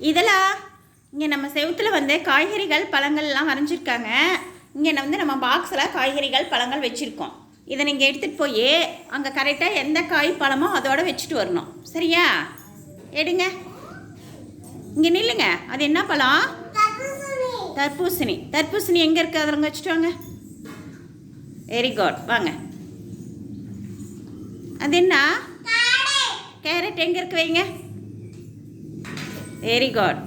இதெல்லாம் இங்கே நம்ம செவுத்தில் வந்து காய்கறிகள் பழங்கள்லாம் வரைஞ்சிருக்காங்க. இங்கே வந்து நம்ம பாக்ஸில் காய்கறிகள் பழங்கள் வச்சுருக்கோம். இதை நீங்கள் எடுத்துகிட்டு போய் அங்கே கரெக்டாக எந்த காய் பழமோ அதோட வச்சுட்டு வரணும். சரியா? எடுங்க. இங்கே நில்லுங்க. அது என்ன பழம்? தர்பூசணி. தர்பூசணி எங்கே இருக்குது அதில் வச்சுட்டு வாங்க. வெரி குட் வாங்க. அது என்ன? கேரட் எங்கே இருக்கு? வைங்க. வெரி குட்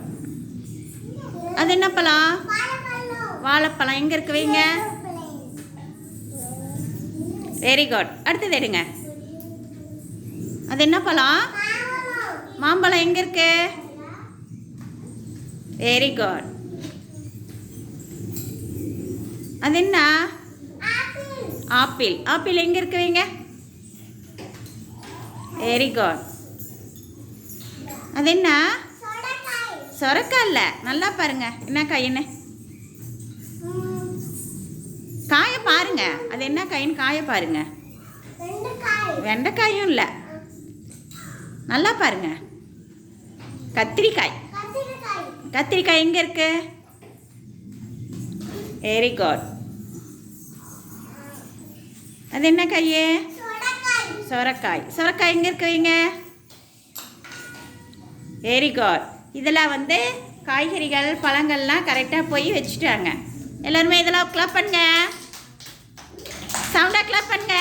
அது என்ன பழம்? வாழைப்பழம். எங்கே இருக்கு வைங்க? வெரி குட் அடுத்தது எடுங்க. அது என்ன பழம்? மாம்பழம் எங்கே இருக்கு? வெரி குட் அது என்ன? ஆப்பிள் ஆப்பிள் எங்கே இருக்கு வைங்க? வெரி குட் அது என்ன? சொரக்காய் இல்லை. நல்லா பாருங்க. என்ன? காயின்னு காயை பாருங்க. அது என்ன காயின்னு காயை பாருங்க. வெண்டைக்காயும் இல்லை. நல்லா பாருங்க. கத்திரிக்காய். கத்திரிக்காய். எங்கே இருக்கு? வெரி குட் அது என்ன காய்? சொரக்காய். சொரக்காய். எங்கே இருக்கு வைங்க? வெரி குட் இதெல்லாம் வந்து காய்கறிகள் பழங்கள்லாம் கரெக்டாக போய் வச்சுட்டாங்க. எல்லாருமே இதெல்லாம் கிளப் பண்ணுங்க. சவுண்டாக கிளப் பண்ணுங்க.